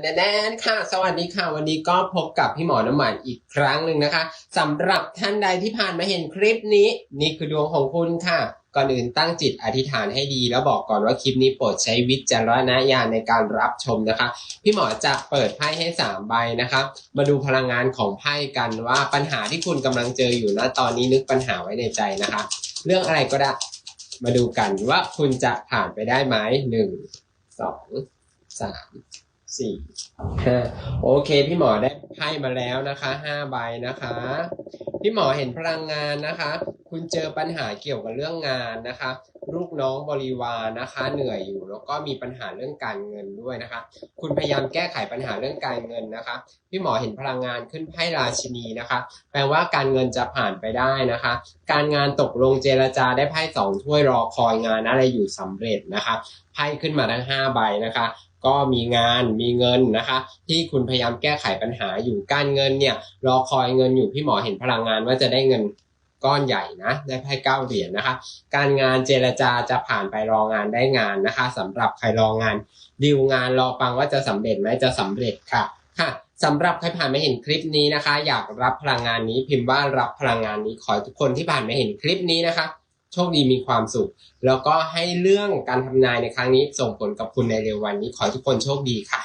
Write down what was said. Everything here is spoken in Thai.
แน่ๆค่ะ สวัสดีค่ะ วันนี้ก็พบกับพี่หมอน้ำหมันอีกครั้งหนึ่งนะคะสำหรับท่านใดที่ผ่านมาเห็นคลิปนี้ นี่คือดวงของคุณค่ะ ก่อนอื่นตั้งจิตอธิษฐานให้ดี แล้วบอกก่อนว่าคลิปนี้โปรดใช้วิจารณญาณในการรับชมนะคะ พี่หมอจะเปิดไพ่ให้สามใบนะคะ มาดูพลังงานของไพ่กันว่าปัญหาที่คุณกำลังเจออยู่นะตอนนี้นึกปัญหาไว้ในใจนะคะ เรื่องอะไรก็ได้ มาดูกันว่าคุณจะผ่านไปได้ไหมหนึ่งสองสาม สี่ห้าโอเค พี่หมอได้ไพ่มาแล้วนะคะห้าใบนะคะ พี่หมอเห็นพลังงานนะคะ คุณเจอปัญหาเกี่ยวกับเรื่องงานนะคะ ลูกน้องบริวารนะคะ เหนื่อยอยู่แล้วก็มีปัญหาเรื่องการเงินด้วยนะคะ คุณพยายามแก้ไขปัญหาเรื่องการเงินนะคะพี่หมอเห็นพลังงานขึ้นไพ่ราชินีนะคะ แปลว่าการเงินจะผ่านไปได้นะคะ การงานตกลงเจรจาได้ไพ่สองถ้วยรอคอยงานอะไรอยู่สำเร็จนะคะไพ่ขึ้นมาทั้งห้าใบนะคะก็มีงานมีเงินนะคะ ที่คุณพยายามแก้ไขปัญหาอยู่การเงินเนี่ยรอคอยเงินอยู่พี่หมอเห็นพลังงานว่าจะได้เงิน ก้อนใหญ่นะได้ไพ่เก้าเหรียญนะคะ การงานเจรจาจะผ่านไปรองานได้งานนะคะสำหรับใครรองานดีลงานรอฟังว่าจะสำเร็จไหมจะสำเร็จค่ะค่ะสำหรับใครผ่านมาเห็นคลิปนี้นะคะ อยากรับพลังงานนี้พิมพ์ว่ารับพลังงานนี้ขอให้ทุกคนที่ผ่านมาเห็นคลิปนี้นะคะโชคดีมีความสุข แล้วก็ให้เรื่องการทำนายในครั้งนี้ส่งผลกับคุณในเร็ววันนี้ขอให้ทุกคนโชคดีค่ะ